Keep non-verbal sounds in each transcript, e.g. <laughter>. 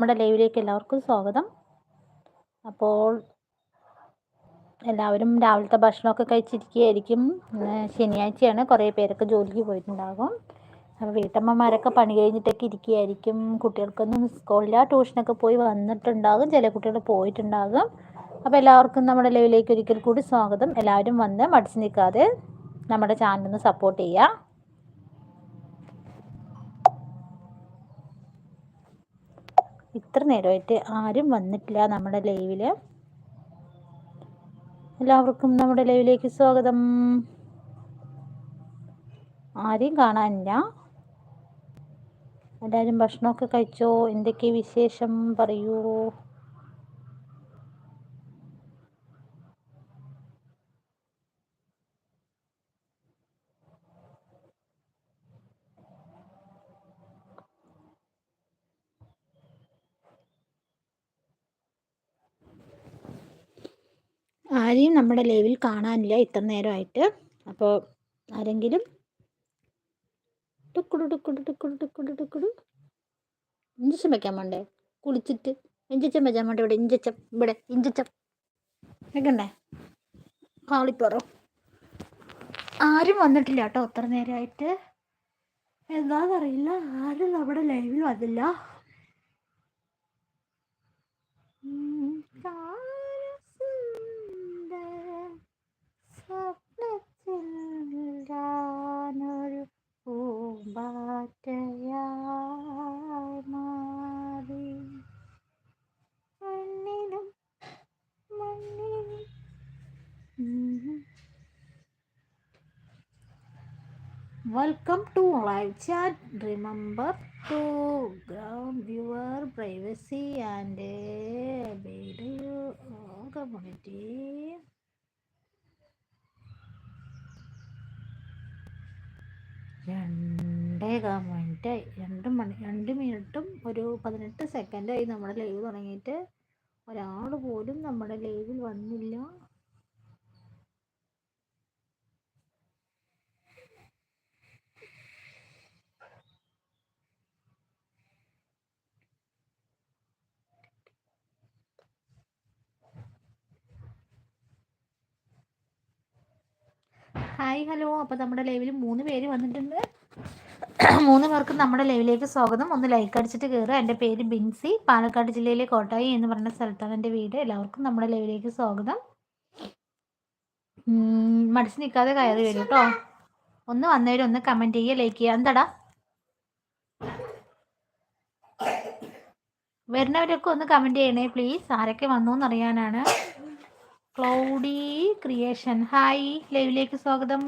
നമ്മുടെ ലൈവിലേക്ക് എല്ലാവർക്കും സ്വാഗതം. അപ്പോൾ എല്ലാവരും രാവിലത്തെ ഭക്ഷണമൊക്കെ കഴിച്ചിരിക്കുകയായിരിക്കും. ശനിയാഴ്ചയാണ്. കുറേ പേരൊക്കെ ജോലിക്ക് പോയിട്ടുണ്ടാകും. അപ്പോൾ വീട്ടമ്മമാരൊക്കെ പണി കഴിഞ്ഞിട്ടൊക്കെ ഇരിക്കുകയായിരിക്കും. കുട്ടികൾക്കൊന്നും സ്കൂളില്ല ട്യൂഷനൊക്കെ പോയി വന്നിട്ടുണ്ടാകും. ചില കുട്ടികൾ പോയിട്ടുണ്ടാകും. അപ്പോൾ എല്ലാവർക്കും നമ്മുടെ ലൈവിലേക്ക് ഒരിക്കൽ കൂടി സ്വാഗതം. എല്ലാവരും വന്ന് മടിച്ചു നിൽക്കാതെ നമ്മുടെ ചാനലിന് സപ്പോർട്ട് ചെയ്യുക. ഇത്ര നേരമായിട്ട് ആരും വന്നിട്ടില്ല നമ്മുടെ ലൈവിൽ എല്ലാവർക്കും നമ്മുടെ ലൈവിലേക്ക് സ്വാഗതം. ആരെയും കാണാനില്ല. എല്ലാവരും ഭക്ഷണമൊക്കെ കഴിച്ചോ? എന്തൊക്കെ വിശേഷം? പറയൂ. ആരെയും നമ്മുടെ ലൈവിൽ കാണാനില്ല ഇത്ര നേരമായിട്ട്. അപ്പോൾ ആരെങ്കിലും ടുക്കുടു ടുക്കുടു ടുക്കുടു ടുക്കുടു ടുക്കുടു. വേണ്ടേ കുളിച്ചിട്ട്. ഇഞ്ചക്ഷൻ വെച്ചാൽ വേണ്ട ഇവിടെ? ഇഞ്ചക്ഷൻ. ഇവിടെ. ഇഞ്ചക്ഷൻ. വെക്കണ്ടേ? കാളിപ്പറോ ആരും വന്നിട്ടില്ല കേട്ടോ ഇത്ര നേരമായിട്ട്. എന്താണെന്നറിയില്ല ആരും നമ്മുടെ ലൈവിൽ വന്നില്ല. Welcome to live chat. Remember to ground your privacy and uh, your community. രണ്ടേകാ മിനിറ്റായി രണ്ട് മണി രണ്ട് മിനിറ്റും ഒരു പതിനെട്ട് സെക്കൻഡായി നമ്മുടെ ലൈവ് തുടങ്ങിയിട്ട് ഒരാൾ പോലും നമ്മുടെ ലൈവിൽ വന്നില്ല. Hi hello. അപ്പോൾ നമ്മുടെ ലൈവിൽ മൂന്ന് പേര് വന്നിട്ടുണ്ട്. <clears throat> മൂന്ന് പേർക്കും നമ്മുടെ ലൈവിലേക്ക് സ്വാഗതം. ഒന്ന് ലൈക്ക് അടിച്ചിട്ട് കയറുക എന്റെ പേര് ബിൻസി. പാലക്കാട് ജില്ലയിലെ കോട്ടായി എന്ന് പറഞ്ഞ സ്ഥലത്താണ് എന്റെ വീട്. എല്ലാവർക്കും നമ്മുടെ ലൈവിലേക്ക് സ്വാഗതം. മടിച്ച് നിൽക്കാതെ കയറി വരും കേട്ടോ ഒന്ന് വന്നവരും ഒന്ന് കമന്റ് ചെയ്യുക ലൈക്ക് ചെയ്യുക. എന്താടാ? വരുന്നവരൊക്കെ ഒന്ന് കമന്റ് ചെയ്യണേ പ്ലീസ് ആരൊക്കെ വന്നു എന്നറിയാനാണ് ക്ലൗഡി ക്രിയേഷൻ. ഹായ് ലൈവിലേക്ക് സ്വാഗതം.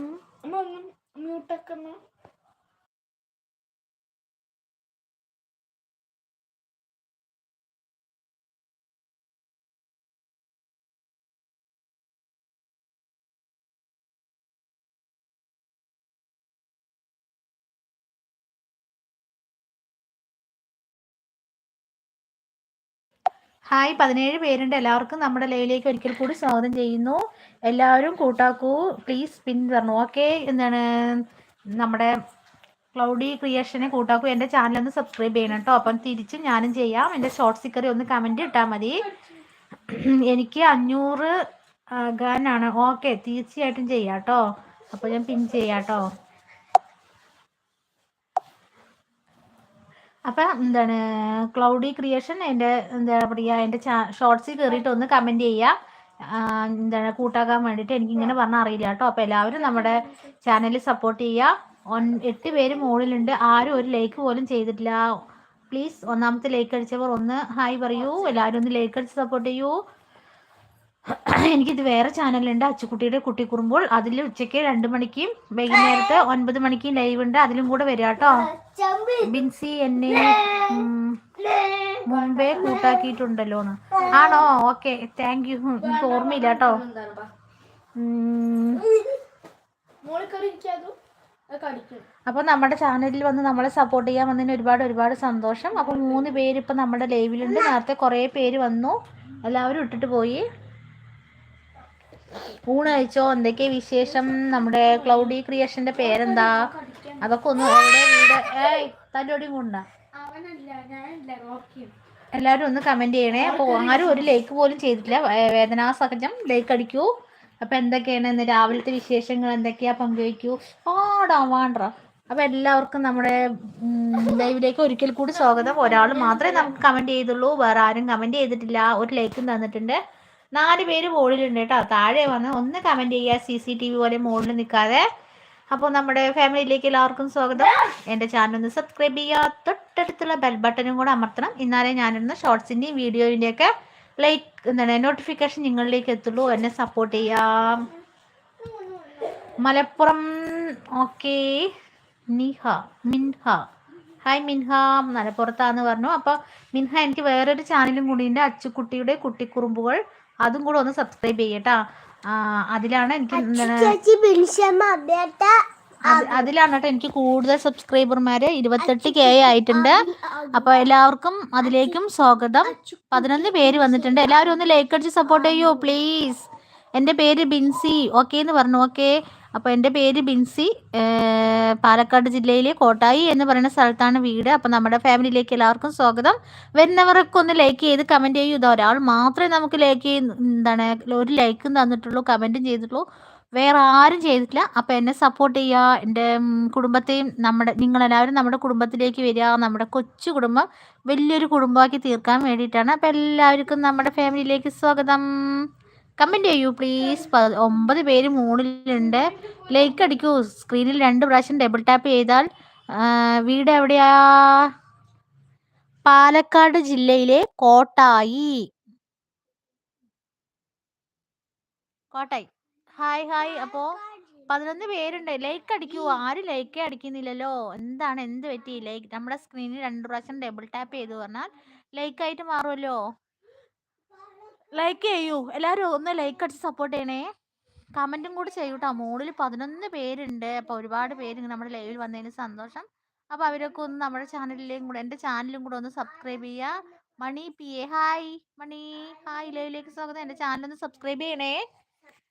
ഹായ്. പതിനേഴ് പേരുണ്ട്. എല്ലാവർക്കും നമ്മുടെ ലൈവിലേക്ക് ഒരിക്കൽ കൂടി സ്വാഗതം ചെയ്യുന്നു. എല്ലാവരും കൂട്ടാക്കൂ. പ്ലീസ് പിൻ തരണം. ഓക്കെ എന്താണ്? നമ്മുടെ ക്ലൗഡി ക്രിയേഷനെ കൂട്ടാക്കൂ. എന്റെ ചാനൽ ഒന്ന് സബ്സ്ക്രൈബ് ചെയ്യണം കേട്ടോ. അപ്പം തിരിച്ച് ഞാനും ചെയ്യാം. എന്റെ ഷോർട്ട് സിക്കറി ഒന്ന് കമന്റ് ഇട്ടാൽ മതി. എനിക്ക് അഞ്ഞൂറ് ഗാനാണ് ഓക്കെ തീർച്ചയായിട്ടും ചെയ്യാം കേട്ടോ. അപ്പോൾ ഞാൻ പിൻ ചെയ്യാം കേട്ടോ. അപ്പം എന്താണ് ക്ലൗഡി ക്രിയേഷൻ എന്റെ എന്താ പറയുക എന്റെ ഷോർട്സിൽ കയറിയിട്ട് ഒന്ന് കമന്റ് ചെയ്യുക എന്താണ് കൂട്ടാക്കാൻ വേണ്ടിയിട്ട് എനിക്കിങ്ങനെ പറഞ്ഞാൽ അറിയില്ല കേട്ടോ. അപ്പോൾ എല്ലാവരും നമ്മുടെ ചാനലിൽ സപ്പോർട്ട് ചെയ്യുക ഒൻ എട്ട് പേര് മുകളിലുണ്ട്. ആരും ഒരു ലൈക്ക് പോലും ചെയ്തിട്ടില്ല. പ്ലീസ് ഒന്നാമത്തെ ലൈക്ക് അടിച്ചവർ ഒന്ന് ഹായ് പറയൂ. എല്ലാവരും ഒന്ന് ലൈക്ക് അടിച്ച് സപ്പോർട്ട് ചെയ്യൂ. എനിക്കിത് വേറെ ചാനലുണ്ട് അച്ചുക്കുട്ടിയുടെ കുട്ടിക്കുറുമ്പോൾ അതിൽ ഉച്ചയ്ക്ക് രണ്ട് മണിക്കും വൈകുന്നേരത്ത് ഒൻപത് മണിക്കും ലൈവ് ഉണ്ട്. അതിലും കൂടെ വരിക കേട്ടോ. ബിൻസി എന്നെ മുമ്പേ കൂട്ടാക്കിയിട്ടുണ്ടല്ലോ ആണോ? ഓക്കെ. താങ്ക് യു എനിക്ക് ഓർമ്മയില്ല കേട്ടോ. അപ്പൊ നമ്മുടെ ചാനലിൽ വന്ന് നമ്മളെ സപ്പോർട്ട് ചെയ്യാൻ വന്നതിന് ഒരുപാട് ഒരുപാട് സന്തോഷം. അപ്പൊ മൂന്ന് പേര് ഇപ്പൊ നമ്മുടെ ലൈവിലുണ്ട് നേരത്തെ കുറെ പേര് വന്നു. എല്ലാവരും ഇട്ടിട്ട് പോയി. ഊണ് കഴിച്ചോ എന്തൊക്കെ വിശേഷം? നമ്മുടെ ക്ലൗഡി ക്രിയേഷന്റെ പേരെന്താ? അതൊക്കെ ഒന്ന് എവിടെ വീട്. ഏയ് തല്ലോടി കൊണ്ട. എല്ലാവരും ഒന്ന് കമന്റ് ചെയ്യണേ. അപ്പോൾ ആരും ഒരു ലൈക്ക് പോലും ചെയ്തിട്ടില്ല. വേദനാ വേദനാസഹജം. ലൈക്ക് അടിക്കൂ. അപ്പൊ എന്തൊക്കെയാണ് ഇന്ന് രാവിലത്തെ വിശേഷങ്ങൾ? എന്തൊക്കെയാ പങ്കുവയ്ക്കൂ? ആടാ വാണ്ട അപ്പൊ എല്ലാവർക്കും നമ്മുടെ ലൈവിലേക്ക് ഒരിക്കൽ കൂടി സ്വാഗതം. ഒരാൾ മാത്രമേ നമുക്ക് കമന്റ് ചെയ്തുള്ളൂ. വേറെ ആരും കമന്റ് ചെയ്തിട്ടില്ല. ഒരു ലൈക്കും തന്നിട്ടുണ്ട്. നാല് പേര് മുകളിലുണ്ട് കേട്ടോ. താഴെ വന്ന് ഒന്ന് കമന്റ് ചെയ്യുക. സി സി ടി വി പോലെ മുകളിൽ നിൽക്കാതെ. അപ്പോൾ നമ്മുടെ ഫാമിലിയിലേക്ക് എല്ലാവർക്കും സ്വാഗതം. എന്റെ ചാനൽ ഒന്ന് സബ്സ്ക്രൈബ് ചെയ്യുക. തൊട്ടടുത്തുള്ള ബെൽ ബട്ടനും കൂടെ അമർത്തണം. എന്നാലേ ഞാനിടുന്ന ഷോർട്സിന്റെയും വീഡിയോന്റെയൊക്കെ ലൈക്ക് എന്താണ് നോട്ടിഫിക്കേഷൻ നിങ്ങളിലേക്ക് എത്തുള്ളൂ. എന്നെ സപ്പോർട്ട് ചെയ്യാം. മലപ്പുറം ഓക്കെ നിഹ മിൻഹ. ഹായ് മിൻഹ. മലപ്പുറത്താന്ന് പറഞ്ഞു. അപ്പോൾ മിൻഹ എനിക്ക് വേറൊരു ചാനലും കൂടി ഉണ്ട്. അച്ചുക്കുട്ടിയുടെ കുട്ടിക്കുറുമ്പുകൾ. അതും കൂടെ ഒന്ന് സബ്സ്ക്രൈബ് ചെയ്യട്ടാ. അതിലാണ് എനിക്ക് അതിലാണ് കേട്ടോ എനിക്ക് കൂടുതൽ സബ്സ്ക്രൈബർമാര് ഇരുപത്തെട്ട് കെ ആയിട്ടുണ്ട്. അപ്പൊ എല്ലാവർക്കും അതിലേക്കും സ്വാഗതം. പതിനൊന്ന് പേര് വന്നിട്ടുണ്ട്. എല്ലാവരും ഒന്ന് ലൈക്ക് അടിച്ച് സപ്പോർട്ട് ചെയ്യൂ പ്ലീസ് എന്റെ പേര് ബിൻസി. ഓക്കെ എന്ന് പറഞ്ഞു. ഓക്കെ അപ്പോൾ എന്റെ പേര് ബിൻസി പാലക്കാട് ജില്ലയിലെ കോട്ടായി എന്ന് പറയുന്ന സ്ഥലത്താണ് വീട്. അപ്പോൾ നമ്മുടെ ഫാമിലിയിലേക്ക് എല്ലാവർക്കും സ്വാഗതം. വരുന്നവർക്ക് ഒന്ന് ലൈക്ക് ചെയ്ത് കമന്റ് ചെയ്യൂ. ഒരാൾ മാത്രമേ നമുക്ക് ലൈക്ക് ചെയ്യുന്ന എന്താണ് ഒരു ലൈക്കും തന്നിട്ടുള്ളൂ കമന്റും ചെയ്തിട്ടുള്ളൂ. വേറെ ആരും ചെയ്തിട്ടില്ല. അപ്പോൾ എന്നെ സപ്പോർട്ട് ചെയ്യുക. എന്റെ കുടുംബത്തെയും നമ്മുടെ നിങ്ങൾ എല്ലാവരും നമ്മുടെ കുടുംബത്തിലേക്ക് വരിക. നമ്മുടെ കൊച്ചു കുടുംബം വലിയൊരു കുടുംബമാക്കി തീർക്കാൻ വേണ്ടിയിട്ടാണ്. അപ്പോൾ എല്ലാവർക്കും നമ്മുടെ ഫാമിലിയിലേക്ക് സ്വാഗതം. കമന്റ് ചെയ്യൂ പ്ലീസ് ഒമ്പത് പേര് മൂന്നിലുണ്ട് ലൈക്ക് അടിക്കൂ. സ്ക്രീനിൽ രണ്ട് പ്രാവശ്യം ഡബിൾ ടാപ്പ് ചെയ്താൽ വീട് എവിടെയാ? പാലക്കാട് ജില്ലയിലെ കോട്ടായി. കോട്ടായി. ഹായ് ഹായ് അപ്പോ പതിനൊന്ന് പേരുണ്ട്. ലൈക്ക് അടിക്കൂ. ആരും ലൈക്കേ അടിക്കുന്നില്ലല്ലോ. എന്താണ്? എന്ത് പറ്റി? ലൈക്ക് നമ്മുടെ സ്ക്രീനിൽ രണ്ട് പ്രാവശ്യം ഡബിൾ ടാപ്പ് ചെയ്തു പറഞ്ഞാൽ ലൈക്ക് ആയിട്ട് മാറുമല്ലോ. ലൈക്ക് ചെയ്യൂ. എല്ലാവരും ഒന്ന് ലൈക്ക് അടിച്ച് സപ്പോർട്ട് ചെയ്യണേ. കമന്റും കൂടി ചെയ്യൂട്ടോ. മോളിൽ പതിനൊന്ന് പേരുണ്ട്. അപ്പോൾ ഒരുപാട് പേര് നമ്മുടെ ലൈവിൽ വന്നതിന് സന്തോഷം. അപ്പോൾ അവരൊക്കെ ഒന്ന് നമ്മുടെ ചാനലിലേയും കൂടെ എന്റെ ചാനലും കൂടെ ഒന്ന് സബ്സ്ക്രൈബ് ചെയ്യുക Mani P A. Hi Mani. Hi ലൈവിലേക്ക് സ്വാഗതം. എന്റെ ചാനലൊന്ന് സബ്സ്ക്രൈബ് ചെയ്യണേ.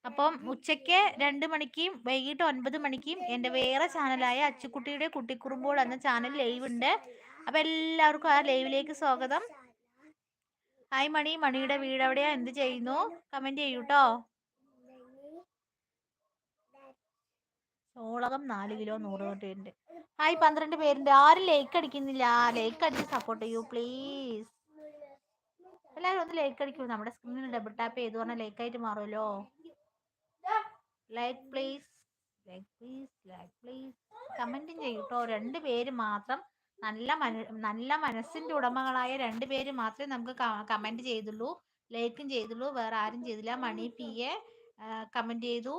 അപ്പം ഉച്ചയ്ക്ക് രണ്ട് മണിക്കും വൈകിട്ട് ഒൻപത് മണിക്കും എന്റെ വേറെ ചാനലായ അച്ചുക്കുട്ടിയുടെ കുട്ടിക്കുറുമ്പോൾ എന്ന ചാനൽ ലൈവ് ഉണ്ട്. അപ്പം എല്ലാവർക്കും ആ ലൈവിലേക്ക് സ്വാഗതം. ഹായ് മണി മണിയുടെ വീട് എവിടെയാ? എന്ത് ചെയ്യുന്നു? കമന്റ് ചെയ്യൂട്ടോ? ചോളകം നാല് കിലോ നൂറ് തൊട്ടുണ്ട് ഹായ് പന്ത്രണ്ട് പേരുണ്ട്. ആരും ലൈക്ക് അടിക്കുന്നില്ല. ലൈക്ക് അടിച്ച് സപ്പോർട്ട് ചെയ്യൂ പ്ലീസ് എല്ലാവരും ഒന്ന് ലൈക്ക് അടിക്കൂ. നമ്മുടെ സ്ക്രീനിൽ ഡബിൾ ടാപ്പ് ചെയ്തു പറഞ്ഞാൽ ലൈക്ക് ആയിട്ട് മാറുമല്ലോ. Like please like please like please കമന്റും ചെയ്യൂട്ടോ രണ്ട് പേര് മാത്രം നല്ല മന നല്ല മനസ്സിന്റെ ഉടമകളായ രണ്ട് പേര് മാത്രമേ നമുക്ക് കമന്റ് ചെയ്തുള്ളൂ. ലൈക്കും ചെയ്തുള്ളൂ. വേറെ ആരും ചെയ്തില്ല. മണി പി എ കമന്റ് ചെയ്തു.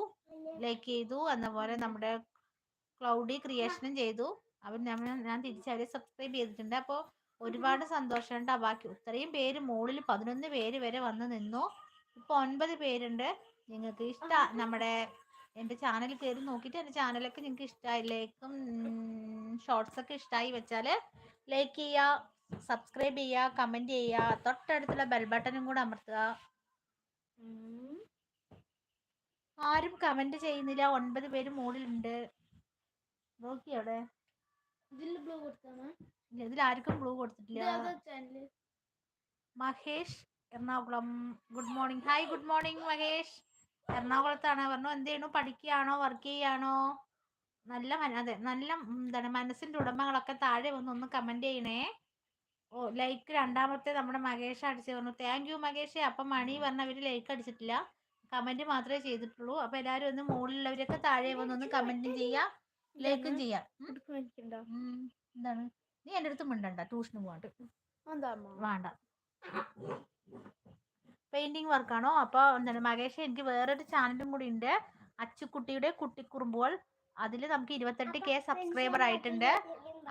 ലൈക്ക് ചെയ്തു. എന്ന പോലെ നമ്മുടെ ക്ലൗഡി ക്രിയേഷനും ചെയ്തു. അവർ നമ്മൾ ഞാൻ തിരിച്ചവരെ സബ്സ്ക്രൈബ് ചെയ്തിട്ടുണ്ട്. അപ്പോൾ ഒരുപാട് സന്തോഷമുണ്ട് ബാക്കി. ഇത്രയും പേര് മുകളിൽ പതിനൊന്ന് പേര് വരെ വന്ന് നിന്നു. ഇപ്പോൾ ഒൻപത് പേരുണ്ട്. നിങ്ങൾക്ക് ഇഷ്ട നമ്മുടെ എന്റെ ചാനൽ കയറി നോക്കിയിട്ട് എന്റെ ചാനലൊക്കെ നിങ്ങൾക്ക് ഇഷ്ടമായി ലൈക്കും ഷോർട്സ് ഒക്കെ ഇഷ്ടമായി വെച്ചാൽ ലൈക്ക് ചെയ്യുക സബ്സ്ക്രൈബ് ചെയ്യുക കമന്റ് ചെയ്യുക തൊട്ടടുത്തുള്ള ബെൽ ബട്ടണും കൂടെ അമർത്തുക. ആരും കമന്റ് ചെയ്യുന്നില്ല. ഒൻപത് പേര് മുകളിലുണ്ട് ഉണ്ട് അവിടെ? ഇതിൽ ബ്ലൂ കൊടുത്താണ്? ഇല്ല ഇതിൽ ആർക്കും ബ്ലൂ കൊടുത്തിട്ടില്ല. Mahesh Ernakulam. Good morning hi good morning Mahesh. എറണാകുളത്താണ്. പറഞ്ഞു എന്ത് ചെയ്യണു പഠിക്കുകയാണോ? വർക്ക് ചെയ്യുകയാണോ? നല്ല മന അതെ നല്ല എന്താണ് മനസ്സിന്റെ ഉടമകളൊക്കെ താഴെ വന്ന് ഒന്ന് കമന്റ് ചെയ്യണേ. ഓ ലൈക്ക് രണ്ടാമത്തെ നമ്മുടെ മഹേഷ് അടിച്ച് പറഞ്ഞു താങ്ക് യു മഹേഷ്. അപ്പം മണി പറഞ്ഞ അവർ ലൈക്ക് അടിച്ചിട്ടില്ല. കമന്റ് മാത്രമേ ചെയ്തിട്ടുള്ളൂ. അപ്പൊ എല്ലാവരും ഒന്ന് മുകളിലുള്ളവരൊക്കെ താഴെ വന്ന് ഒന്ന് കമന്റും ചെയ്യാം. ലൈക്കും ചെയ്യാം. എന്താണ്? നീ എന്റെ അടുത്ത് മിണ്ടണ്ട. ട്യൂഷന് പോകണ്ട വേണ്ട. പെയിന്റിങ് വർക്കാണോ അപ്പോൾ എന്താണ് മകേഷ് എനിക്ക് വേറൊരു ചാനലും കൂടി ഉണ്ട്. അച്ചുക്കുട്ടിയുടെ കുട്ടിക്കുറുമ്പുകൾ. അതിൽ നമുക്ക് ഇരുപത്തെട്ട് കെ സബ്സ്ക്രൈബർ ആയിട്ടുണ്ട്.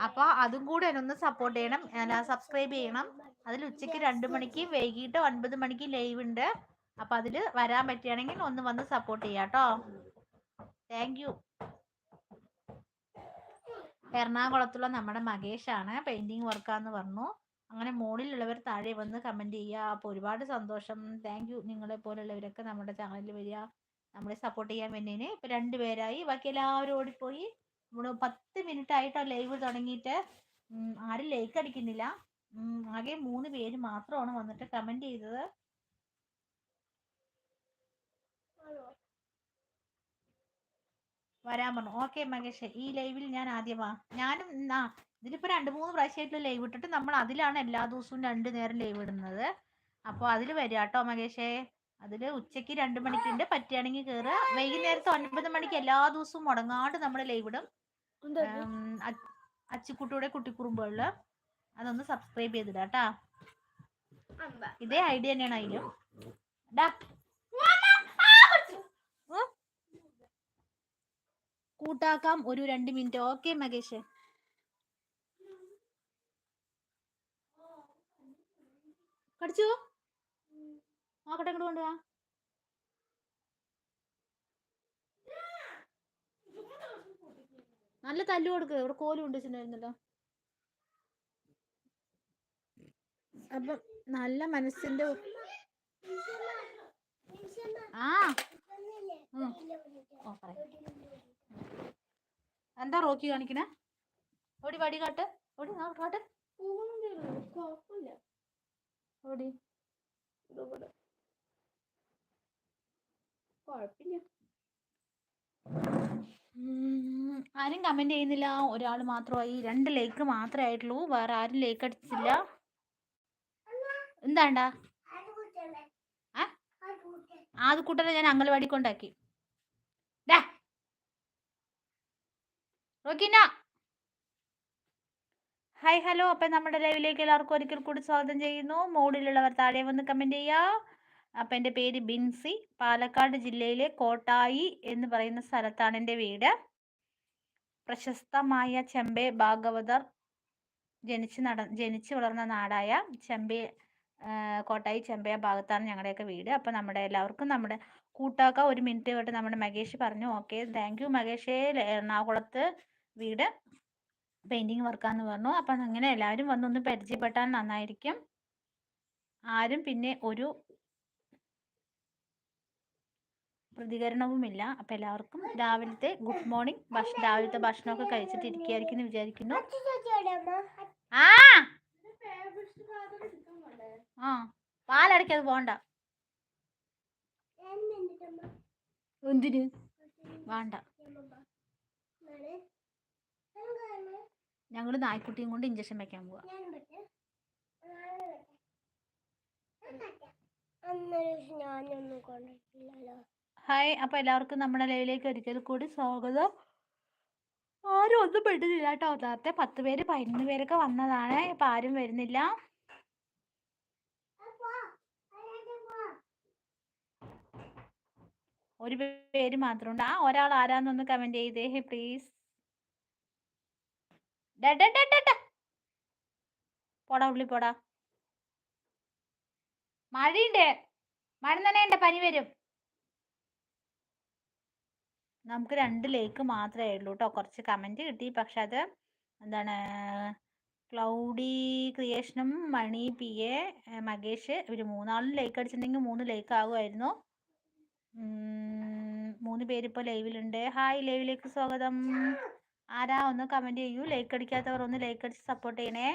അപ്പോൾ അതും കൂടെ ഒന്ന് സപ്പോർട്ട് ചെയ്യണം. സബ്സ്ക്രൈബ് ചെയ്യണം. അതിൽ ഉച്ചയ്ക്ക് രണ്ട് മണിക്ക് വൈകിട്ട് ഒൻപത് മണിക്ക് ലൈവ് ഉണ്ട്. അപ്പോൾ അതിൽ വരാൻ പറ്റുകയാണെങ്കിൽ ഒന്ന് വന്ന് സപ്പോർട്ട് ചെയ്യാം കേട്ടോ. താങ്ക് യു എറണാകുളത്തുള്ള നമ്മുടെ മകേഷാണ് പെയിന്റിങ് വർക്കാന്ന് പറഞ്ഞു. അങ്ങനെ മുകളിലുള്ളവർ താഴെ വന്ന് കമന്റ് ചെയ്യുക. അപ്പോൾ ഒരുപാട് സന്തോഷം. താങ്ക് യു നിങ്ങളെ പോലുള്ളവരൊക്കെ നമ്മുടെ ചാനലിൽ വരിക. നമ്മളെ സപ്പോർട്ട് ചെയ്യാൻ വേണ്ടിന് ഇപ്പൊ രണ്ട് പേരായി. ബാക്കി എല്ലാവരും ഓടിപ്പോയി. നമ്മൾ പത്ത് മിനിറ്റ് ആയിട്ടോ ലൈവ് തുടങ്ങിയിട്ട് ആരും ലൈക്ക് അടിക്കുന്നില്ല. ആകെ മൂന്ന് പേര് മാത്രമാണ് വന്നിട്ട് കമന്റ് ചെയ്തത്. വരാൻ പറഞ്ഞു. ഓക്കെ മഹേഷ് ഈ ലൈവിൽ ഞാൻ ആദ്യമാ ഞാനും ആ ഇതിലിപ്പോ രണ്ട് മൂന്ന് പ്രാവശ്യമായിട്ട് ലൈവ് ഇട്ടിട്ട് നമ്മൾ അതിലാണ് എല്ലാ ദിവസവും രണ്ട് നേരം ലൈവ് ഇടുന്നത്. അപ്പോൾ അതിൽ വരിക കേട്ടോ മഹേഷേ. അതിൽ ഉച്ചയ്ക്ക് രണ്ട് മണിക്കുണ്ട്. പറ്റുകയാണെങ്കിൽ കയറുക വൈകുന്നേരത്തെ ഒൻപത് മണിക്ക് എല്ലാ ദിവസവും മുടങ്ങാണ്ട് നമ്മൾ ലൈവ് ഇടും. അച്ചുക്കുട്ടിയുടെ കുട്ടിക്കുറുമ്പുകളിൽ അതൊന്ന് സബ്സ്ക്രൈബ് ചെയ്തിടാട്ടാ ഇതേ ഐഡിയ തന്നെയാണ് അതിലും. ഡാ. കൂട്ടാക്കാം. ഒരു രണ്ട് മിനിറ്റ്. ഓക്കെ മകേഷ്. കടിച്ചു? നോക്കട്ടെ ഇങ്ങോട്ട് കൊണ്ടുവാ. നല്ല തല്ലു കൊടുക്ക്. ഇവിടെ കോലും ഉണ്ട് വെച്ചിട്ടുണ്ടായിരുന്നല്ലോ അപ്പം നല്ല മനസ്സിന്റെ ആ. ഓ, പറയ്. എന്താ റോക്കി കാണിക്കണേ? ഓടി വടി കാട്ട്? ഓടി കാട്ട്. ഓടി ആരും കമന്റ് ചെയ്യുന്നില്ല. ഒരാൾ മാത്രമായി. രണ്ട് ലൈക്ക് മാത്രമേ ആയിട്ടുള്ളൂ. വേറെ ആരും ലൈക്ക് അടിച്ചില്ല എന്താണ്ടാ? ആ? ആത് കൂട്ടനെ ഞാൻ അംഗൻവാടി കൊണ്ടാക്കി. ഡാ. റോക്കിന ഹായ് ഹലോ അപ്പം നമ്മുടെ ലൈവിലേക്ക് എല്ലാവർക്കും ഒരിക്കൽ കൂടി സ്വാഗതം ചെയ്യുന്നു. മോഡിലുള്ളവർ താഴെ വന്ന് കമന്റ് ചെയ്യുക അപ്പം എന്റെ പേര് ബിൻസി. പാലക്കാട് ജില്ലയിലെ കോട്ടായി എന്ന് പറയുന്ന സ്ഥലത്താണ് എന്റെ വീട്. പ്രശസ്തമായ ചെമ്പെ ഭാഗവതർ ജനിച്ച് നട ജനിച്ച് വളർന്ന നാടായ ചെമ്പെ കോട്ടായി ചെമ്പയ ഭാഗത്താണ് ഞങ്ങളുടെയൊക്കെ വീട്. അപ്പം നമ്മുടെ എല്ലാവർക്കും നമ്മുടെ കൂട്ടാക്ക ഒരു മിനിറ്റ് തൊട്ട് നമ്മുടെ മകേഷ് പറഞ്ഞു. ഓക്കെ താങ്ക് യു മകേഷേ. എറണാകുളത്ത് വീട് പെയിന്റിങ് വർക്കാന്ന് പറഞ്ഞു. അപ്പം അങ്ങനെ എല്ലാവരും വന്നൊന്ന് പരിചയപ്പെട്ടാൽ നന്നായിരിക്കും. ആരും പിന്നെ ഒരു പ്രതികരണവുമില്ല. അപ്പം എല്ലാവർക്കും രാവിലത്തെ ഗുഡ് മോർണിംഗ് ഭക്ഷണം രാവിലത്തെ ഭക്ഷണമൊക്കെ കഴിച്ചിട്ട് ഇരിക്കുകയായിരിക്കും എന്ന് വിചാരിക്കുന്നു. ആ! ആ പാലടയ്ക്കത് പോണ്ട. എന്തിന്? വേണ്ട. ഞങ്ങൾ നായ്ക്കുട്ടിയും കൊണ്ട് ഇഞ്ചക്ഷൻ വെക്കാൻ പോവാ. ഹായ് അപ്പൊ എല്ലാവർക്കും നമ്മുടെ ലൈവിലേക്ക് ഒരിക്കൽ കൂടി സ്വാഗതം. ആരും ഒന്നും പെട്ടില്ല കേട്ടോ. നേരത്തെ പത്ത് പേര് പതിനൊന്ന് പേരൊക്കെ വന്നതാണ്. ഇപ്പൊ ആരും വരുന്നില്ല. ഒരു പേര് മാത്രമുണ്ട് ആ ഒരാൾ ആരാന്നൊന്ന് കമന്റ് ചെയ്തേ പ്ലീസ് പോടാ ഉള്ളി പോടാ. മഴയുണ്ട്. മഴ എന്റെ പനി വരും? നമുക്ക് രണ്ട് ലേക്ക് മാത്രമേ ഉള്ളൂ കേട്ടോ കുറച്ച് കമന്റ് കിട്ടി. പക്ഷെ അത് എന്താണ് ക്ലൗഡി ക്രിയേഷനും മണി പി എ മകേഷ് ഇവർ മൂന്നാളും ലേക്ക് അടിച്ചിട്ടുണ്ടെങ്കിൽ മൂന്ന് ലേക്ക് ആകുമായിരുന്നു മൂന്ന് പേരിപ്പോൾ ലൈവിലുണ്ട് ഹായ് ലൈവിലേക്ക് സ്വാഗതം. ആരാ? ഒന്ന് കമന്റ് ചെയ്യൂ. ലൈക്ക് അടിക്കാത്തവർ ഒന്ന് ലൈക്ക് അടിച്ച് സപ്പോർട്ട് ചെയ്യണേ.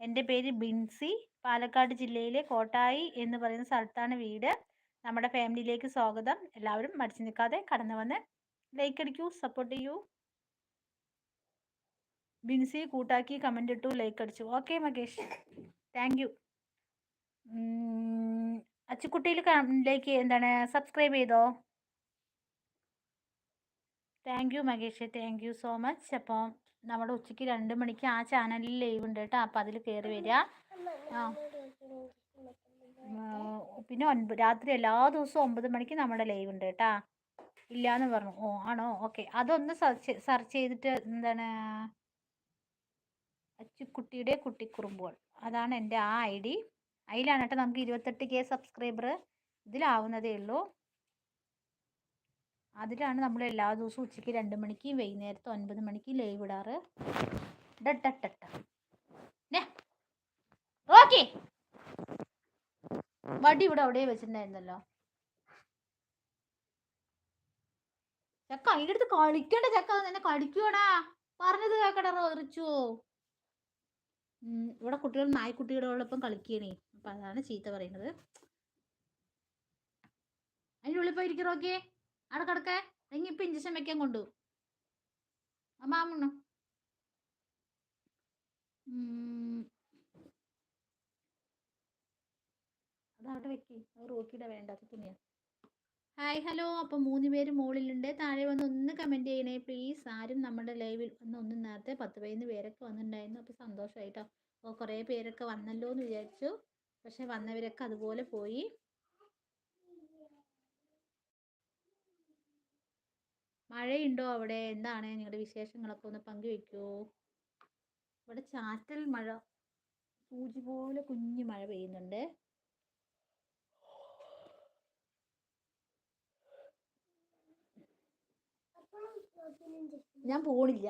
എന്റെ പേര് ബിൻസി. പാലക്കാട് ജില്ലയിലെ കോട്ടായി എന്ന് പറയുന്ന സ്ഥലത്താണ് വീട്. നമ്മുടെ ഫാമിലിയിലേക്ക് സ്വാഗതം. എല്ലാവരും മടിച്ചു നിൽക്കാതെ കടന്നു വന്ന് ലൈക്ക് അടിക്കൂ സപ്പോർട്ട് ചെയ്യൂ. ബിൻസി കൂട്ടാക്കി കമന്റ് ഇട്ടു ലൈക്ക് അടിച്ചു. ഓക്കെ മകേഷ്. താങ്ക് യു അച്ചുക്കുട്ടിയിൽ ലൈക്ക് എന്താണ്? സബ്സ്ക്രൈബ് ചെയ്തോ? Thank you Makesh thank you so much അപ്പോൾ നമ്മുടെ ഉച്ചയ്ക്ക് രണ്ട് മണിക്ക് ആ ചാനലിൽ ലൈവ് ഉണ്ട് കേട്ടോ. അപ്പോൾ അതിൽ കയറി വരിക. പിന്നെ ഒൻപത് രാത്രി എല്ലാ ദിവസവും ഒമ്പത് മണിക്ക് നമ്മുടെ ലൈവ് ഉണ്ട് കേട്ടാ. ഇല്ലാന്ന് പറഞ്ഞു. ഓ ആണോ? ഓക്കെ അതൊന്ന് സെർച്ച് സെർച്ച് ചെയ്തിട്ട് എന്താണ്? അച്ചുക്കുട്ടിയുടെ കുട്ടിക്കുറുമ്പുകൾ. അതാണ് എന്റെ ആ ഐ ഡി. അതിലാണ് കേട്ടോ നമുക്ക് ഇരുപത്തെട്ട് കെ സബ്സ്ക്രൈബർ ഇതിലാവുന്നതേ ഉള്ളൂ. അതിലാണ് നമ്മൾ എല്ലാ ദിവസവും ഉച്ചയ്ക്ക് രണ്ട് മണിക്ക് വൈകുന്നേരത്ത് ഒൻപത് മണിക്ക് ലൈവ് ഇടാറ്. ഓക്കെ വടി ഇവിടെ അവിടെ വെച്ചിട്ടുണ്ടായിരുന്നല്ലോ. ചക്ക അതിന്റെ അടുത്ത് കളിക്കണ്ട ചക്ക. നിന്നെ കടിക്കുവാടാ പറഞ്ഞത് കേക്കടാ റിച്ചു ഇവിടെ കുട്ടികൾ നായ്ക്കുട്ടികളോടൊപ്പം കളിക്കണേ. അപ്പം അതാണ് ചീത്ത പറയുന്നത്. അതിനുള്ളിൽ ഉള്ളിൽ പോയി ഇരിക്കറോ ഓക്കെ അവിടെ കിടക്കേ. എങ്കിൽ ഇപ്പൊ ഇഞ്ചക്ഷൻ വെക്കാൻ കൊണ്ടു അമ്മാമണ്ണു അതവിടെ വെക്ക്. റോക്കിയുടെ വേണ്ടാത്ത തുണിയാ. Hi hello. അപ്പോൾ മൂന്ന് പേര് മുകളിലുണ്ട് താഴെ വന്ന് ഒന്ന് കമന്റ് ചെയ്യണേ പ്ലീസ് ആരും നമ്മുടെ ലൈവിൽ വന്ന് ഒന്ന് നേരത്തെ പത്ത് പതിനൊന്ന് പേരൊക്കെ വന്നിട്ടുണ്ടായിരുന്നു അപ്പോൾ സന്തോഷമായിട്ടോ അപ്പോൾ കുറേ പേരൊക്കെ വന്നല്ലോ എന്ന് വിചാരിച്ചു. പക്ഷെ വന്നവരൊക്കെ അതുപോലെ പോയി. മഴയുണ്ടോ അവിടെ? എന്താണ് നിങ്ങളുടെ വിശേഷങ്ങളൊക്കെ ഒന്ന് പങ്കുവെക്കൂ. ഇവിടെ ചാറ്റൽ മഴ സൂചി പോലെ കുഞ്ഞു മഴ പെയ്യുന്നുണ്ട്. ഞാൻ പോണില്ല.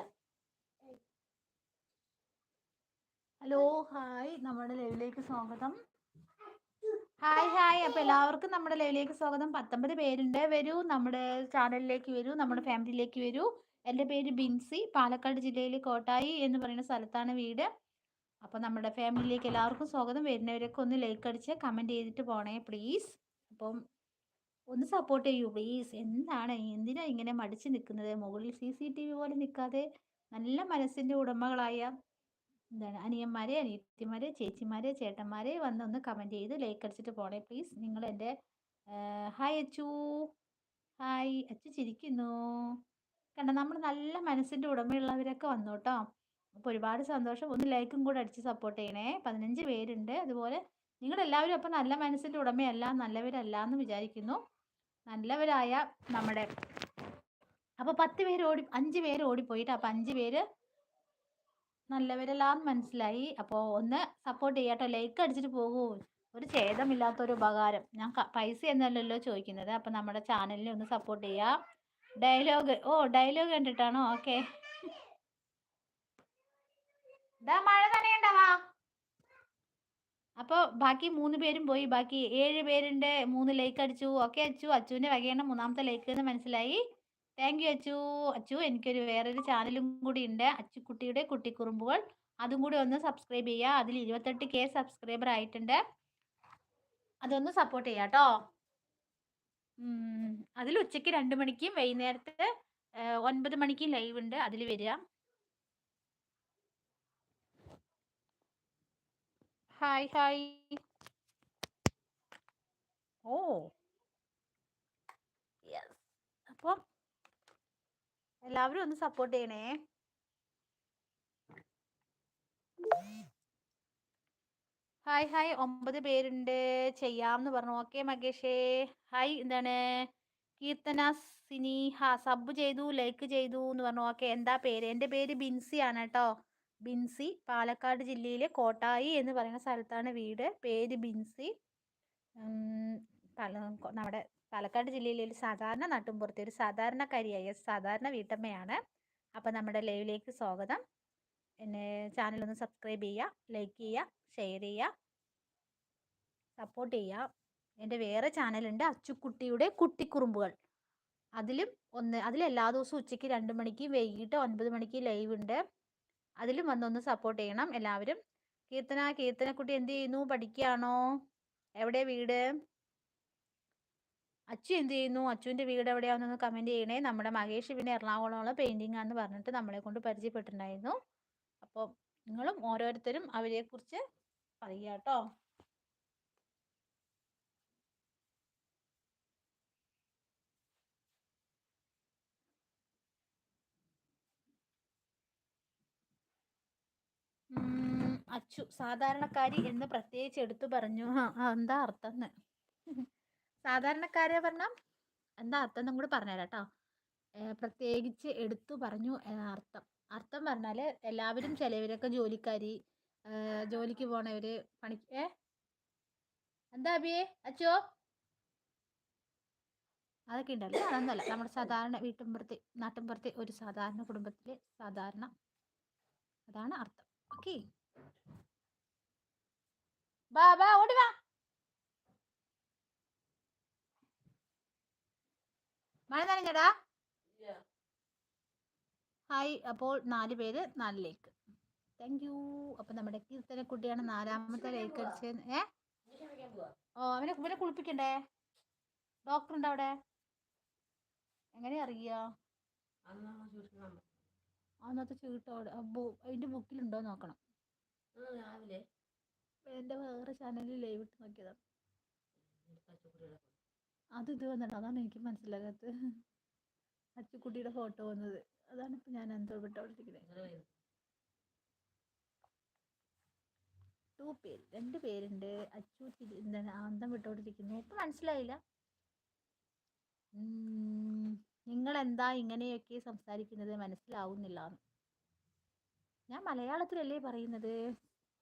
Hello hi. നമ്മുടെ ലൈവിലേക്ക് സ്വാഗതം. Hi hi. അപ്പോൾ എല്ലാവർക്കും നമ്മുടെ ലൈവിലേക്ക് സ്വാഗതം. പത്തൊമ്പത് പേരുണ്ട്. വരൂ. നമ്മുടെ ചാനലിലേക്ക് വരൂ. നമ്മുടെ ഫാമിലിയിലേക്ക് വരൂ. എന്റെ പേര് ബിൻസി. പാലക്കാട് ജില്ലയിൽ കോട്ടായി എന്ന് പറയുന്ന സ്ഥലത്താണ് വീട്. അപ്പോൾ നമ്മുടെ ഫാമിലിയിലേക്ക് എല്ലാവർക്കും സ്വാഗതം. വരുന്നവരൊക്കെ ഒന്ന് ലൈക്ക് അടിച്ച് കമന്റ് ചെയ്തിട്ട് പോണേ പ്ലീസ് അപ്പം ഒന്ന് സപ്പോർട്ട് ചെയ്യൂ പ്ലീസ് എന്താണ്? എന്തിനാ ഇങ്ങനെ മടിച്ച് നിൽക്കുന്നത് മുകളിൽ സി പോലെ നിൽക്കാതെ നല്ല മനസ്സിന്റെ ഉടമകളായ എന്താണ് അനിയന്മാരെ അനിയത്തിമാരെ ചേച്ചിമാരെ ചേട്ടന്മാരെ വന്ന് ഒന്ന് കമന്റ് ചെയ്ത് ലൈക്ക് അടിച്ചിട്ട് പോണേ പ്ലീസ് നിങ്ങൾ എന്റെ ഹായ് അച്ചു. ഹായ് അച്ചു ചിരിക്കുന്നു. കണ്ട നമ്മൾ നല്ല മനസ്സിന്റെ ഉടമയുള്ളവരൊക്കെ വന്നു കേട്ടോ. ഒരുപാട് സന്തോഷം. ഒന്ന് ലൈക്കും കൂടെ അടിച്ച് സപ്പോർട്ട് ചെയ്യണേ. പതിനഞ്ച് പേരുണ്ട്. അതുപോലെ നിങ്ങൾ എല്ലാവരും അപ്പം നല്ല മനസ്സിന്റെ ഉടമയല്ല നല്ലവരല്ല എന്ന് വിചാരിക്കുന്നു. നല്ലവരായ നമ്മുടെ അപ്പോൾ പത്ത് പേര് ഓടി അഞ്ച് പേര് ഓടിപ്പോയിട്ട് അപ്പോൾ അഞ്ച് പേര് നല്ലവരെല്ലാം മനസ്സിലായി. അപ്പോൾ ഒന്ന് സപ്പോർട്ട് ചെയ്യാട്ടോ. ലൈക്ക് അടിച്ചിട്ട് പോകൂ. ഒരു ഛേദമില്ലാത്തൊരു ഉപകാരം. ഞാൻ പൈസ എന്നല്ലല്ലോ ചോദിക്കുന്നത്. അപ്പം നമ്മുടെ ചാനലിനെ ഒന്ന് സപ്പോർട്ട് ചെയ്യാം. ഡയലോഗ് ഓ ഡയലോഗ് കണ്ടിട്ടാണോ? ഓക്കെ മഴ നനയണ്ടവാ അപ്പോൾ ബാക്കി മൂന്ന് പേരും പോയി. ബാക്കി ഏഴ് പേരുണ്ട് മൂന്ന് ലൈക്ക് അടിച്ചു. ഓക്കെ അച്ചു. അച്ചുവിന്റെ വകയാണ് മൂന്നാമത്തെ ലൈക്ക് എന്ന് മനസ്സിലായി. Thank you Achu. അച്ചു എനിക്കൊരു വേറൊരു ചാനലും കൂടി ഉണ്ട്. അച്ചുക്കുട്ടിയുടെ കുട്ടിക്കുറുമ്പുകൾ. അതും കൂടി ഒന്ന് സബ്സ്ക്രൈബ് ചെയ്യുക. അതിൽ ഇരുപത്തെട്ട് കെ സബ്സ്ക്രൈബർ ആയിട്ടുണ്ട്. അതൊന്ന് സപ്പോർട്ട് ചെയ്യാം കേട്ടോ. അതിൽ ഉച്ചയ്ക്ക് രണ്ട് മണിക്കും വൈകുന്നേരത്ത് ഒൻപത് മണിക്കും ലൈവ് ഉണ്ട്. അതിൽ വരിക. ഹായ് ഹായ് ഓ യെസ് അപ്പം എല്ലാവരും ഒന്ന് സപ്പോർട്ട് ചെയ്യണേ. ഹായ് ഹായ് ഒമ്പത് പേരുണ്ട്. ചെയ്യാമെന്ന് പറഞ്ഞു. ഓക്കെ മകേഷേ. ഹായ് എന്താണ്? കീർത്തന സിനി ഹാ സബ് ചെയ്തു ലൈക്ക് ചെയ്തു എന്ന് പറഞ്ഞു. ഓക്കെ എന്താ പേര്? എന്റെ പേര് ബിൻസി ആണ് കേട്ടോ. ബിൻസി പാലക്കാട് ജില്ലയിലെ കോട്ടായി എന്ന് പറയുന്ന സ്ഥലത്താണ് വീട്. പേര് ബിൻസി. നമ്മുടെ പാലക്കാട് ജില്ലയിലെ ഒരു സാധാരണ നാട്ടുമ്പുറത്തെ ഒരു സാധാരണക്കാരിയായ സാധാരണ വീട്ടമ്മയാണ്. അപ്പം നമ്മുടെ ലൈവിലേക്ക് സ്വാഗതം. എന്നെ ചാനൽ ഒന്ന് സബ്സ്ക്രൈബ് ചെയ്യുക ലൈക്ക് ചെയ്യുക ഷെയർ ചെയ്യുക സപ്പോർട്ട് ചെയ്യുക. എന്റെ വേറെ ചാനലുണ്ട് അച്ചുക്കുട്ടിയുടെ കുട്ടിക്കുറുമ്പുകൾ. അതിലും ഒന്ന് അതിൽ എല്ലാ ദിവസവും ഉച്ചയ്ക്ക് രണ്ട് മണിക്ക് വൈകിട്ട് ഒൻപത് മണിക്ക് ലൈവ് ഉണ്ട്. അതിലും വന്നൊന്ന് സപ്പോർട്ട് ചെയ്യണം എല്ലാവരും. കീർത്തന കീർത്തനക്കുട്ടി എന്ത് ചെയ്യുന്നു? പഠിക്കുകയാണോ? എവിടെ വീട്? അച്ചു എന്ത് ചെയ്യുന്നു? അച്ചുവിന്റെ വീട് എവിടെയാണെന്ന് കമന്റ് ചെയ്യണേ. നമ്മുടെ മഹേഷ് പിന്നെ എറണാകുളമുള്ള പെയിന്റിംഗ് ആണെന്ന് പറഞ്ഞിട്ട് നമ്മളെ കൊണ്ട് പരിചയപ്പെട്ടിട്ടുണ്ടായിരുന്നു. അപ്പോൾ നിങ്ങളും ഓരോരുത്തരും അവരെക്കുറിച്ച് പറയുക കേട്ടോ. അച്ചു സാധാരണക്കാരി എന്ന് പ്രത്യേകിച്ച് എടുത്തു പറഞ്ഞു. എന്താ അർത്ഥം സാധാരണക്കാരെ പറഞ്ഞാൽ എന്താ അർത്ഥം എന്നും കൂടി പറഞ്ഞുതരാം കേട്ടോ പ്രത്യേകിച്ച് എടുത്തു പറഞ്ഞു എന്ന അർത്ഥം. അർത്ഥം പറഞ്ഞാൽ എല്ലാവരും ചിലവരൊക്കെ ജോലിക്കാരി ജോലിക്ക് പോണവര് പണി ഏ? എന്താ അബിയേ അച്ചോ? അതൊക്കെ ഉണ്ടല്ലോ അതൊന്നുമല്ല. നമ്മുടെ സാധാരണ വീട്ടുമ്പുറത്തെ നാട്ടിൻപുറത്തെ ഒരു സാധാരണ കുടുംബത്തിലെ സാധാരണ അതാണ് അർത്ഥം. ഓക്കെ. ബാ ബാ ഓടി വാ. മഴ നനഞ്ഞടാ ഹായ് അപ്പോൾ നാല് പേര് നാലിലേക്ക് താങ്ക് യു അപ്പം നമ്മുടെ കീർത്തന കുട്ടിയാണ് നാലാമത്തെ ലൈക്ക് അടിച്ചത് ഏ? ഓ അവനെ ഇവനെ കുളിപ്പിക്കണ്ടേ? ഡോക്ടർ ഉണ്ടോ അവിടെ? എങ്ങനെ അറിയാ? അന്നത്തെ ചീട്ടോടെ അതിന്റെ ബുക്കിലുണ്ടോ നോക്കണം. എന്റെ വേറെ ചാനലിൽ ലൈവ് ഇട്ട് നോക്കിയതാണ് അത് ഇത് വന്നിട്ട് അതാണ് എനിക്ക് മനസ്സിലാകാത്തത്. അച്ചുക്കുട്ടിയുടെ ഫോട്ടോ വന്നത്. അതാണ് ഇപ്പൊ ഞാൻ എന്തോ വിട്ടോണ്ടിരിക്കുന്നത് ടു പേര് രണ്ട് പേരുണ്ട്. അച്ചു എന്താണ് അന്തം വിട്ടോണ്ടിരിക്കുന്നു. ഇപ്പൊ മനസ്സിലായില്ല. നിങ്ങൾ എന്താ ഇങ്ങനെയൊക്കെ സംസാരിക്കുന്നത്? മനസ്സിലാവുന്നില്ല ഞാൻ മലയാളത്തിലല്ലേ പറയുന്നത്?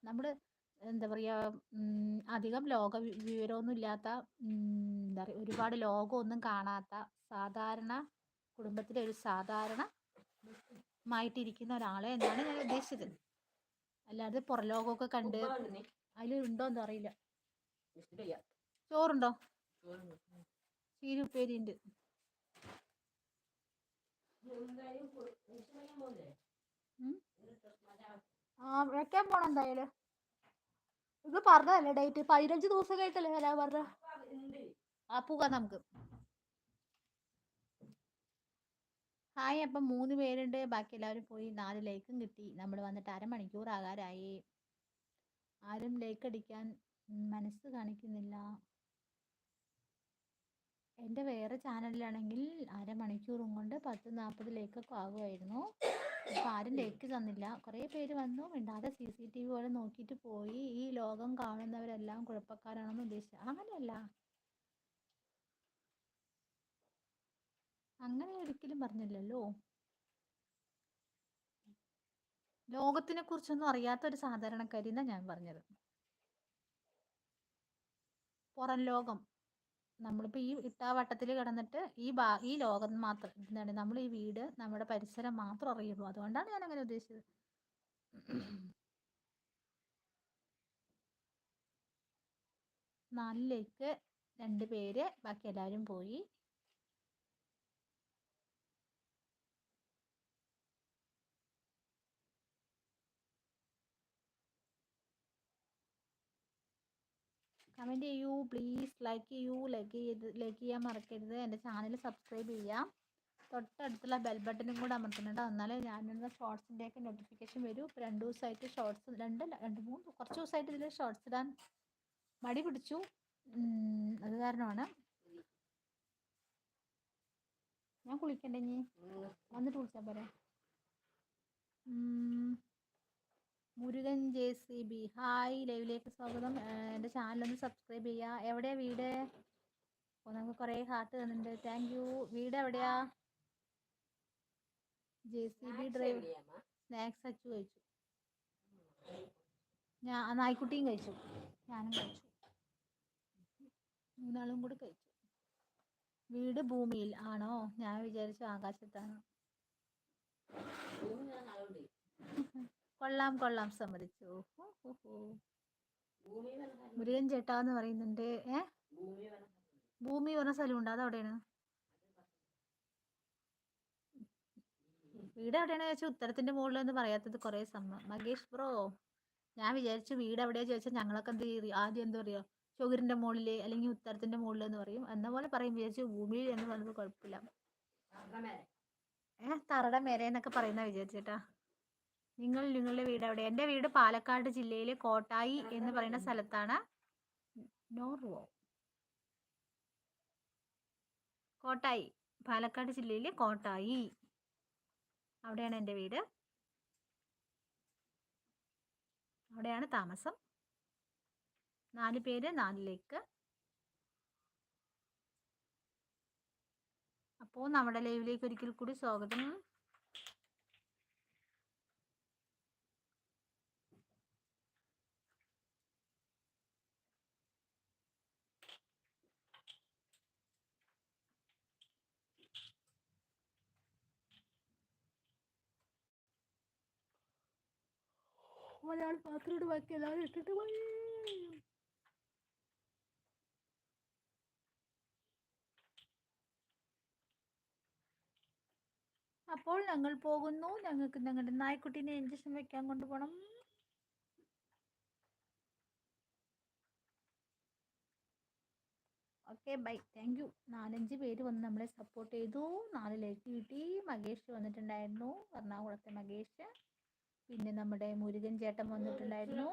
നമ്മൾ എന്താ പറയുക അധികം ലോക വിവരമൊന്നും ഇല്ലാത്ത എന്താ പറയുക ഒരുപാട് ലോകമൊന്നും കാണാത്ത സാധാരണ കുടുംബത്തിലെ ഒരു സാധാരണ മായിട്ടിരിക്കുന്ന ഒരാളെ എന്നാണ് ഞാൻ ഉദ്ദേശിച്ചത്. അല്ലാതെ പുറലോകമൊക്കെ കണ്ട് അതിലുണ്ടോ എന്ന് അറിയില്ല. ചോറുണ്ടോ? ചീരുപ്പേരിണ്ട്. ആ വെക്കാൻ പോണം എന്തായാലും. ഇത് പറഞ്ഞതല്ലേ ഡേറ്റ് പതിനഞ്ച് ദിവസം കഴിഞ്ഞിട്ടല്ലേ ഞാൻ പറഞ്ഞ ആ പോകാം നമുക്ക്. ഹായ് അപ്പം മൂന്ന് പേരുണ്ട്. ബാക്കി എല്ലാവരും പോയി നാല് ലൈക്കും കിട്ടി. നമ്മൾ വന്നിട്ട് അരമണിക്കൂർ ആകാരായി ആരും ലൈക്ക് അടിക്കാൻ മനസ്സ് കാണിക്കുന്നില്ല. എന്റെ വേറെ ചാനലിലാണെങ്കിൽ അരമണിക്കൂറും കൊണ്ട് പത്ത് നാൽപ്പത് ലൈക്കൊക്കെ ആകുമായിരുന്നു. ഇപ്പം ആരും ലൈക്ക് തന്നില്ല. കുറേ പേര് വന്നു. മിണ്ടാതെ സി സി ടി വി പോലെ നോക്കിയിട്ട് പോയി. ഈ ലോകം കാണുന്നവരെല്ലാം കുഴപ്പക്കാരാണെന്ന് ഉദ്ദേശിച്ചു. അങ്ങനെയല്ല. അങ്ങനെ ഒരിക്കലും പറഞ്ഞില്ലല്ലോ. ലോകത്തിനെ കുറിച്ചൊന്നും അറിയാത്ത ഒരു സാധാരണക്കാരി എന്നാ ഞാൻ പറഞ്ഞത്. പുറം ലോകം. നമ്മളിപ്പോൾ ഈ ഇട്ടാവട്ടത്തിൽ കിടന്നിട്ട് ഈ ബാ ഈ ലോകം മാത്രം എന്താണ് നമ്മൾ ഈ വീട് നമ്മുടെ പരിസരം മാത്രം അറിയുള്ളൂ. അതുകൊണ്ടാണ് ഞാൻ അങ്ങനെ ഉദ്ദേശിച്ചത്. നാലിലേക്ക് രണ്ട് പേര് ബാക്കി എല്ലാവരും പോയി. കമന്റ് ചെയ്യൂ. പ്ലീസ് ലൈക്ക് ചെയ്യൂ. ലൈക്ക് ചെയ്ത് ലൈക്ക് ചെയ്യാൻ മറക്കരുത്. എന്റെ ചാനൽ സബ്സ്ക്രൈബ് ചെയ്യാം. തൊട്ടടുത്തുള്ള ബെൽ ബട്ടണും കൂടെ അമർത്തുന്നുണ്ട് എന്നാലേ ഞാനിടുന്ന ഷോർട്സിന്റെയൊക്കെ നോട്ടിഫിക്കേഷൻ വരൂ. ഇപ്പോൾ രണ്ട് ദിവസമായിട്ട് ഷോർട്സ് രണ്ട് രണ്ട് മൂന്ന് കുറച്ച് ദിവസമായിട്ട് ഇതിൽ ഷോർട്സ് ഇടാൻ മടി പിടിച്ചു. അത് കാരണമാണ്. ഞാൻ കുളിക്കണ്ടേ ഇനി? വന്നിട്ട് വിളിച്ചാൽ പോരെ. ഉം. Murugan J C B. Hi ലൈവിലേക്ക് സ്വാഗതം. എന്റെ ചാനലൊന്ന് സബ്സ്ക്രൈബ് ചെയ്യുക എവിടെയാ വീട്? ഓ നമുക്ക് കുറേ ഹാർട്ട് തന്നിട്ടുണ്ട്. താങ്ക് യു വീട് എവിടെയാ? J C B drive snacks Achu കഴിച്ചു. ഞാൻ നായ്ക്കുട്ടിയും കഴിച്ചു. ഞാനും കഴിച്ചു. മൂന്നാളും കൂടി കഴിച്ചു. വീട് ഭൂമിയിൽ ആണോ? ഞാൻ വിചാരിച്ചു ആകാശത്താണ്. <laughs> കൊള്ളാം കൊള്ളാം സമ്മതിച്ചു. മുരുകൻ ചേട്ടാ എന്ന് പറയുന്നുണ്ട്. ഏ? ഭൂമി പറഞ്ഞ സ്ഥലമുണ്ട്. അത് അവിടെയാണ്. വീട് എവിടെയാണ് ചോദിച്ചാൽ ഉത്തരത്തിന്റെ മുകളിൽ എന്ന് പറയാത്തത് കുറെ സമ്മ മകേഷ് ബ്രോ ഞാൻ വിചാരിച്ചു വീട് എവിടെയാ ചോദിച്ചാൽ ഞങ്ങളൊക്കെ എന്ത് ചെയ്യും? ആദ്യം എന്താ പറയുക ചുവരിന്റെ മുകളിൽ അല്ലെങ്കിൽ ഉത്തരത്തിന്റെ മുകളിൽ എന്ന് പറയും. എന്ന പോലെ പറയും. വിചാരിച്ചു ഭൂമിയിൽ എന്ന് പറയുന്നത് കുഴപ്പമില്ല. ഏഹ് തറയുടെ മേരെ എന്നൊക്കെ പറയുന്ന വിചാരിച്ചേട്ടാ. നിങ്ങൾ നിങ്ങളുടെ വീട് എവിടെ? എന്റെ വീട് പാലക്കാട് ജില്ലയിലെ കോട്ടായി എന്ന് പറയുന്ന സ്ഥലത്താണ്. നോർവോ? കോട്ടായി. പാലക്കാട് ജില്ലയിലെ കോട്ടായി. അവിടെയാണ് എന്റെ വീട്. അവിടെയാണ് താമസം. നാല് പേര് നാലിലേക്ക്. അപ്പോൾ നമ്മുടെ ലൈവിലേക്ക് ഒരിക്കൽ കൂടി സ്വാഗതം. ഒരാൾ പാത്രോട് ബാക്കി എല്ലാവരും ഇട്ടിട്ട് പോയി അപ്പോൾ ഞങ്ങൾ പോകുന്നു. ഞങ്ങൾക്ക് ഞങ്ങളുടെ നായ്ക്കുട്ടീനെ ഇഞ്ചക്ഷൻ വെക്കാൻ കൊണ്ടുപോകണം? Okay bye. Thank you. നാലഞ്ച് പേര് വന്ന് നമ്മളെ സപ്പോർട്ട് ചെയ്തു. നാല് ലൈക്ക് കിട്ടി. മകേഷ് വന്നിട്ടുണ്ടായിരുന്നു. എറണാകുളത്തെ മകേഷ്. പിന്നെ നമ്മുടെ മുരുകൻ ചേട്ടൻ വന്നിട്ടുണ്ടായിരുന്നു.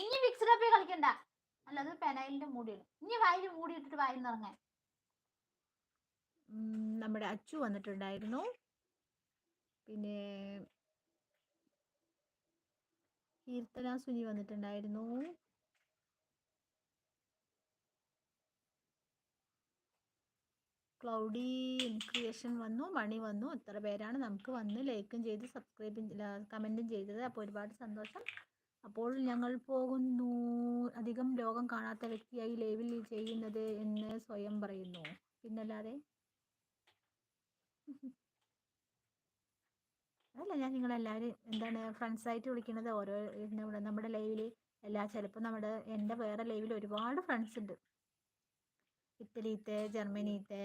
ഇനി മിക്സ് കപ്പി കളിക്കണ്ട. അല്ല അത് പെനൈലിന്റെ മൂടിയിടും. ഇനി വായിൽ മൂടി ഇട്ടിട്ട് വായിൽ നിറങ്ങാൻ. നമ്മുടെ അച്ചു വന്നിട്ടുണ്ടായിരുന്നു. പിന്നെ കീർത്തന സുനി വന്നിട്ടുണ്ടായിരുന്നു. ക്ലൗഡി ക്രിയേഷൻ വന്നു മണി വന്നു. ഇത്ര പേരാണ് നമുക്ക് വന്ന് ലൈക്കും ചെയ്ത് സബ്സ്ക്രൈബും കമന്റും ചെയ്തത്. അപ്പോൾ ഒരുപാട് സന്തോഷം. അപ്പോൾ ഞങ്ങൾ പോകുന്നു. അധികം ലോകം കാണാത്ത വ്യക്തിയായി ലൈവിൽ ചെയ്യുന്നത് എന്ന് സ്വയം പറയുന്നു. പിന്നല്ലാതെ? <laughs> അല്ല ഞാൻ നിങ്ങളെല്ലാവരും എന്താണ് ഫ്രണ്ട്സായിട്ട് വിളിക്കുന്നത് ഓരോ നമ്മുടെ ലൈവിൽ എല്ലാ ചിലപ്പോൾ നമ്മുടെ എന്റെ വേറെ ലൈവിൽ ഒരുപാട് ഫ്രണ്ട്സ് ഉണ്ട്. ഇറ്റലിത്തെ ജർമ്മനിത്തെ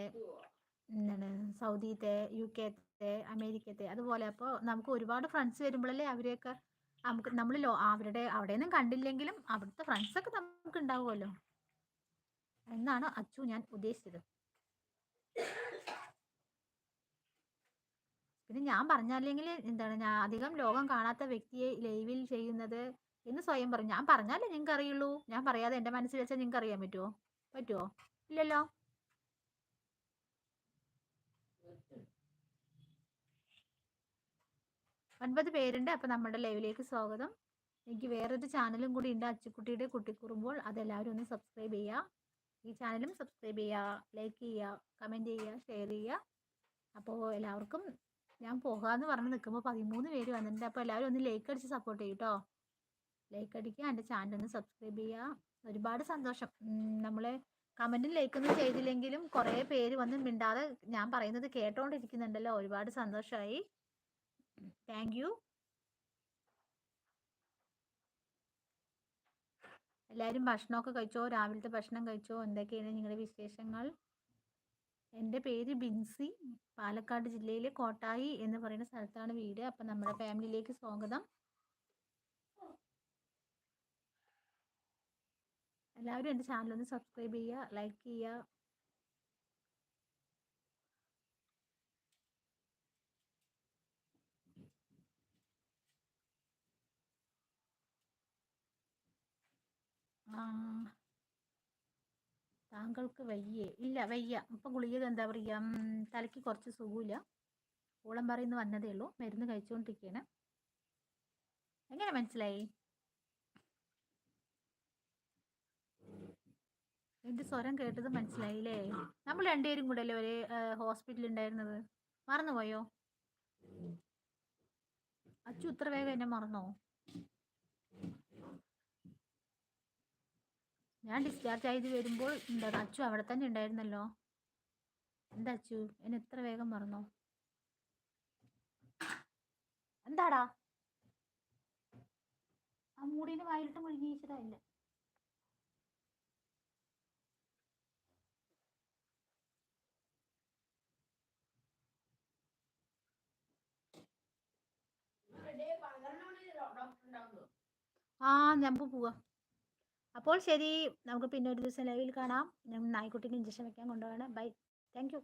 എന്താണ് സൗദിത്തെ യു കെത്തെ അമേരിക്കത്തെ അതുപോലെ. അപ്പോൾ നമുക്ക് ഒരുപാട് ഫ്രണ്ട്സ് വരുമ്പോഴല്ലേ അവരെയൊക്കെ നമുക്ക് നമ്മൾ ലോ അവരുടെ അവിടെയൊന്നും കണ്ടില്ലെങ്കിലും അവിടുത്തെ ഫ്രണ്ട്സൊക്കെ നമുക്ക് ഉണ്ടാവുമല്ലോ എന്നാണ് അച്ചു ഞാൻ ഉദ്ദേശിച്ചത്. പിന്നെ ഞാൻ പറഞ്ഞല്ലെങ്കിൽ എന്താണ് ഞാൻ അധികം ലോകം കാണാത്ത വ്യക്തിയെ ലൈവിൽ ചെയ്യുന്നത് എന്ന് സ്വയം പറഞ്ഞു. ഞാൻ പറഞ്ഞാലേ നിങ്ങൾക്ക് അറിയുള്ളൂ ഞാൻ പറയാതെ എന്റെ മനസ്സിൽ വെച്ചാൽ നിങ്ങൾക്ക് അറിയാൻ പറ്റുമോ പറ്റുമോ ഇല്ലല്ലോ. ഒൻപത് പേരുണ്ട് അപ്പം നമ്മുടെ ലൈവിലേക്ക് സ്വാഗതം. എനിക്ക് വേറൊരു ചാനലും കൂടി ഉണ്ട് അച്ചുക്കുട്ടിയുടെ കുട്ടിക്കുറുമ്പോൾ. അതെല്ലാവരും ഒന്ന് സബ്സ്ക്രൈബ് ചെയ്യുക ഈ ചാനലും സബ്സ്ക്രൈബ് ചെയ്യുക ലൈക്ക് ചെയ്യുക കമന്റ് ചെയ്യുക ഷെയർ ചെയ്യുക അപ്പോൾ എല്ലാവർക്കും ഞാൻ പോകാമെന്ന് പറഞ്ഞ് നിൽക്കുമ്പോൾ പതിമൂന്ന് പേര് വന്നിട്ടുണ്ട്. അപ്പോൾ എല്ലാവരും ഒന്ന് ലൈക്ക് അടിച്ച് സപ്പോർട്ട് ചെയ്യും കേട്ടോ ലൈക്ക് അടിക്കുക എന്റെ ചാനൽ ഒന്ന് സബ്സ്ക്രൈബ് ചെയ്യുക ഒരുപാട് സന്തോഷം. നമ്മൾ കമന്റും ലൈക്കൊന്നും ചെയ്തില്ലെങ്കിലും കുറേ പേര് വന്ന് മിണ്ടാതെ ഞാൻ പറയുന്നത് കേട്ടോണ്ടിരിക്കുന്നുണ്ടല്ലോ. ഒരുപാട് സന്തോഷമായി താങ്ക് യു എല്ലാവരും ഭക്ഷണമൊക്കെ കഴിച്ചോ? രാവിലത്തെ ഭക്ഷണം കഴിച്ചോ? എന്തൊക്കെയാണ് നിങ്ങളുടെ വിശേഷങ്ങൾ? എന്റെ പേര് ബിൻസി. പാലക്കാട് ജില്ലയിലെ കോട്ടായി എന്ന് പറയുന്ന സ്ഥലത്താണ് വീട്. അപ്പം നമ്മുടെ ഫാമിലിയിലേക്ക് സ്വാഗതം. എല്ലാവരും എന്റെ ചാനൽ ഒന്ന് സബ്സ്ക്രൈബ് ചെയ്യുക ലൈക്ക് ചെയ്യുക. താങ്കൾക്ക് വയ്യേ. ഇല്ല വയ്യ. ഇപ്പം ഗുളിക എന്താ പറയുക? തലയ്ക്ക് കുറച്ച് സുഖമില്ല ഓളം പറയുന്ന വന്നതേ ഉള്ളൂ. മരുന്ന് കഴിച്ചുകൊണ്ടിരിക്കുകയാണ് എങ്ങനെ മനസ്സിലായി? എന്റെ സ്വരം കേട്ടത് മനസ്സിലായില്ലേ? നമ്മൾ രണ്ടുപേരും കൂടെ അല്ലേ ഒരേ ഹോസ്പിറ്റലിൽ ഉണ്ടായിരുന്നത്? മറന്നുപോയോ? അച്ചു ഇത്ര വേഗം എന്നെ മറന്നോ? ഞാൻ ഡിസ്ചാർജ് ആയത് വരുമ്പോൾ എന്താ അച്ചു അവിടെ തന്നെ ഉണ്ടായിരുന്നല്ലോ? എന്താ അച്ചു എന്നെ ഇത്ര വേഗം മറന്നോ? എന്താടാ? ആ മൂടിന് വായിലിട്ട് മുഴുകി ഇല്ല ആ നമുക്ക് പോവാം. അപ്പോൾ ശരി നമുക്ക് പിന്നെ ഒരു ദിവസം ലൈവിൽ കാണാം. ഞാൻ നായ്ക്കുട്ടിക്ക് ഇഞ്ചക്ഷൻ വെക്കാൻ കൊണ്ടുപോകണം ബൈ താങ്ക് യു